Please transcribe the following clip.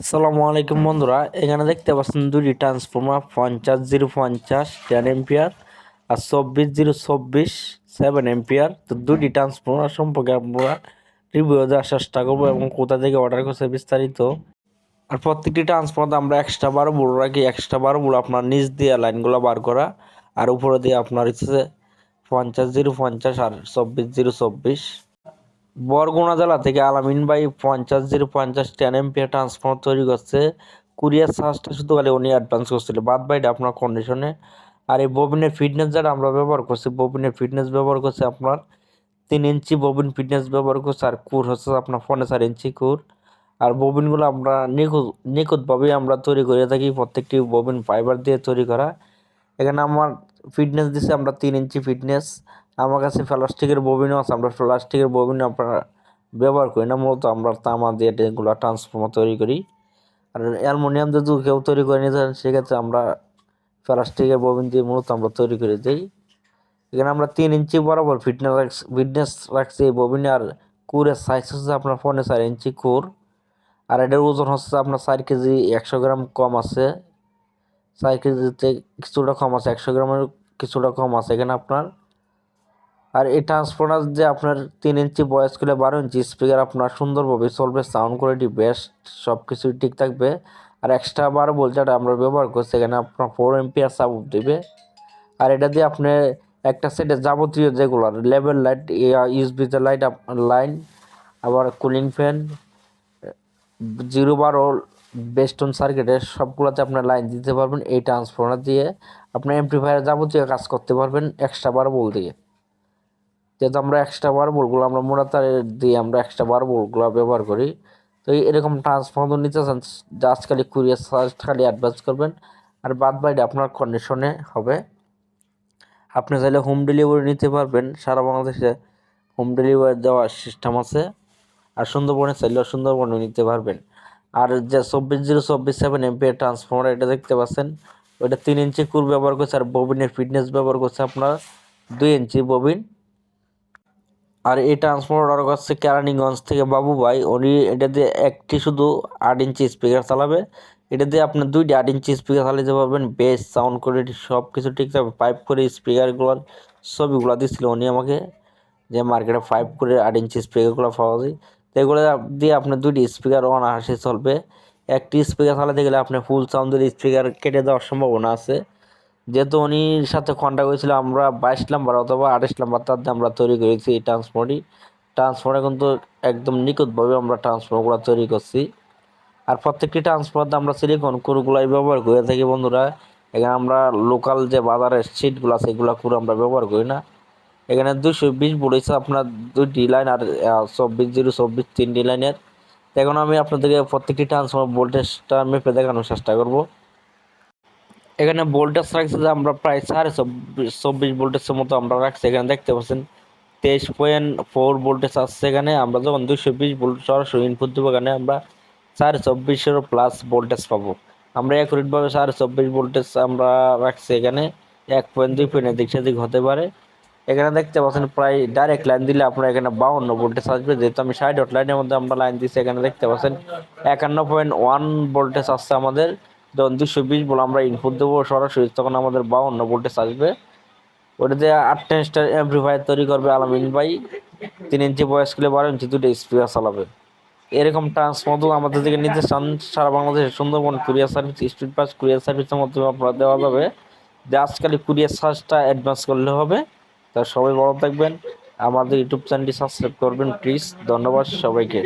আসসালামু আলাইকুম বন্ধুরা, এখানে দেখতে পাচ্ছেন দুটি ট্রান্সফর্মার পঞ্চাশ জিরো পঞ্চাশ টেন এম্পিয়ার আর চব্বিশ জিরো চব্বিশ সেভেন এম্পিয়ার তো দুটি ট্রান্সফর্মার সম্পর্কে আমরা রিভিউ দেওয়ার চেষ্টা করব এবং কোথা থেকে অর্ডার করছে বিস্তারিত। আর প্রত্যেকটি ট্রান্সফর্মার আমরা এক্সট্রা বারো বুড়ো রাখি এক্সট্রা বারো বুড়ো আপনার নিচ দিয়ে লাইনগুলো বার করা, আর উপরে দিয়ে আপনার হচ্ছে পঞ্চাশ জিরো পঞ্চাশ আর চব্বিশ জিরো চব্বিশ। বরগুনা জেলা থেকে আলামিন ভাই পঞ্চাশ জিরো পঞ্চাশ টেন এমপিয়ার ট্রান্সফর্মার তৈরি করছে। কুরিয়ার চার্জটা শুধু খালি উনি অ্যাডভান্স করছিল। বাদ বাইটা আপনার কন্ডিশনে আর এই ববিনের ফিটনেস যেটা আমরা ব্যবহার করছি ববিনের ফিটনেস ব্যবহার করছে আপনার তিন ইঞ্চি ববিন ফিটনেস ব্যবহার করছে আর কুর হচ্ছে আপনার ফোনে চার ইঞ্চি কুর। আর ববিনগুলো আমরা নিখুঁত, নিখুঁতভাবেই আমরা তৈরি করে থাকি। প্রত্যেকটি ববিন ফাইবার দিয়ে তৈরি করা। এখানে আমার ফিটনেস দিছে আমরা তিন ইঞ্চি ফিটনেস আমার কাছে প্লাস্টিকের ববিনও আছে, আমরা প্লাস্টিকের ববিন আপনারা ব্যবহার করি না, মূলত আমরা তামা দিয়ে এগুলো ট্রান্সফর্মার তৈরি করি। আর অ্যালমোনিয়াম যদি কেউ তৈরি করে নিতে সেক্ষেত্রে আমরা প্লাস্টিকের ববিন দিয়ে মূলত আমরা তৈরি করে দিই। এখানে আমরা তিন ইঞ্চি বরাবর ফিটনেস ফিটনেস রাখছি এই ববিনে, আর কুরের সাইজ হচ্ছে আপনার ফোনে চার ইঞ্চি কুর। আর এটার ওজন হচ্ছে আপনার চার কেজি একশো গ্রাম কম আছে। চার কেজিতে কিছুটা কম আছে, একশো গ্রামের কিছুটা কম আছে এখানে আপনার। আর এই ট্রান্সফর্মার যে আপনার তিন ইঞ্চি বয়স করলে বারো ইঞ্চি স্পিকার আপনার সুন্দরভাবে চলবে সাউন্ড কোয়ালিটি বেস্ট সব কিছুই ঠিক থাকবে। আর এক্সট্রা বারো বল যেটা আমরা ব্যবহার করছি, এখানে আপনার ফোর এমপিআর সাপোর্ট দেবে। আর এটা দিয়ে আপনি একটা সেটে যাবতীয় যেগুলো লেভেল লাইট ইউসবিতে লাইট লাইন আবার কুলিং ফ্যান জিরো বারো বেস্টন সার্কিটের সবগুলোতে আপনার লাইন দিতে পারবেন এই ট্রান্সফর্মার দিয়ে। আপনার এমপ্লিফায়ার যাবতীয় কাজ করতে পারবেন এক্সট্রা বারো বল দিয়ে। যেহেতু আমরা এক্সট্রা বার বোল্টগুলো আমরা তারের দিয়ে আমরা এক্সট্রা বার বোল্টগুলো ব্যবহার করি। তো এরকম ট্রান্সফর্মার নিতে চান জাস্ট খালি কুরিয়ার চার্জ খালি অ্যাডভান্স করবেন। আর বাদ বাইরে আপনার কন্ডিশনে হবে। আপনি চাইলে হোম ডেলিভারি নিতে পারবেন। সারা বাংলাদেশে হোম ডেলিভারি দেওয়ার সিস্টেম আছে। আর সুন্দরবনে চাইলেও সুন্দরবনে নিতে পারবেন। আর যে চব্বিশ জিরো চব্বিশ সেভেন এমপি ট্রান্সফর্মার এটা দেখতে পাচ্ছেন। ওইটা তিন ইঞ্চি কুর ব্যবহার করছে। আর ববিনের ফিটনেস ব্যবহার করছে আপনার দুই ইঞ্চি ববিন আর এই ট্রান্সফর্মার অর্ডার করছে কেরানীগঞ্জ থেকে বাবু ভাই, উনি এটা দিয়ে একটি শুধু আট ইঞ্চি স্পিকার চালাবে। এটা দিয়ে আপনি দুইটি আট ইঞ্চি স্পিকার চালাতে পারবেন। বেস সাউন্ড কোয়ালিটি সব কিছু ঠিক থাকবে। পাইপ করে স্পিকারগুলোর ছবিগুলো দিচ্ছিল উনি আমাকে। যে মার্কেটে ফাইভ করে আট ইঞ্চি স্পিকারগুলো পাওয়া যায়। তো এগুলো দিয়ে আপনি দুইটি স্পিকার অনায়াসে চলবে। একটি স্পিকার চালাতে গেলে আপনি ফুল সাউন্ডের স্পিকার কেটে দেওয়ার সম্ভাবনা আছে। যেহেতু উনির সাথে কন্ট্যাক্ট হয়েছিল, আমরা বাইশ নাম্বার অথবা আঠাশ নাম্বার তার আমরা তৈরি করেছি এই ট্রান্সফর্মটি ট্রান্সফর্মে কিন্তু একদম নিখুঁতভাবে আমরা ট্রান্সফর্মগুলো তৈরি করছি। আর প্রত্যেকটি ট্রান্সফর্মার আমরা সিলিকন কুরগুলাই ব্যবহার করে থাকি বন্ধুরা। এখানে আমরা লোকাল যে বাজারের সিটগুলো আছে, এগুলো কুর আমরা ব্যবহার করি না। এখানে দুশো বিশ বলেছে আপনার দুইটি লাইন আর চব্বিশ জিরো, চব্বিশ তিনটি লাইনের এখন আমি আপনাদেরকে প্রত্যেকটি ট্রান্সফর্মার ভোল্টেজটা মেপে দেখানোর চেষ্টা করব। এখানে ভোল্টেজ রাখছে যে আমরা প্রায় সাড়ে চব্বিশ চব্বিশ ভোল্টেজের মতো আমরা রাখছি। এখানে দেখতে পাচ্ছেন, তেইশ পয়েন্ট ফোর ভোল্টেজ আসছে এখানে। আমরা যখন দুশো বিশ ভোল্ট সরাসরি ইনপুট দেবো, এখানে আমরা সাড়ে চব্বিশেরও প্লাস ভোল্টেজ পাবো। আমরা অ্যাকুরেটভাবে সাড়ে চব্বিশ ভোল্টেজ আমরা রাখছি এখানে। এক পয়েন্ট দুই পয়েন্ট এদিক সেদিক হতে পারে। এখানে দেখতে পাচ্ছেন, প্রায় ডাইরেক্ট লাইন দিলে আপনার এখানে বাউন্ন ভোল্টেজ আসবে। যেহেতু আমি সাইড ডট লাইনের মধ্যে আমরা লাইন দিচ্ছি এখানে দেখতে পাচ্ছেন, একান্ন পয়েন্ট ওয়ান ভোল্টেজ আসছে আমাদের। যখন দুশো বিশ বল আমরা ইনপুট দেবো সরাসরি, তখন আমাদের বাউন্ন ভোল্টেজ আসবে। ওটাতে আটটা স্টার অ্যাম্প্লিফায়ার তৈরি করবে আলামিন ভাই। তিন ইঞ্চি বয়স করলে বারো ইঞ্চি দুটো স্পিকার চালাবে। এরকম ট্রান্সফর্মার আমাদের থেকে নিতে চান সারা বাংলাদেশের Sundarban courier service Steadfast courier সার্ভিসের মাধ্যমে আপনারা দেওয়া যাবে। যে আজকালি কুরিয়ার চার্জটা অ্যাডভান্স করলে হবে। তা সবাই বড় থাকবেন। আমাদের ইউটিউব চ্যানেলটি সাবস্ক্রাইব করবেন প্লিজ ধন্যবাদ সবাইকে।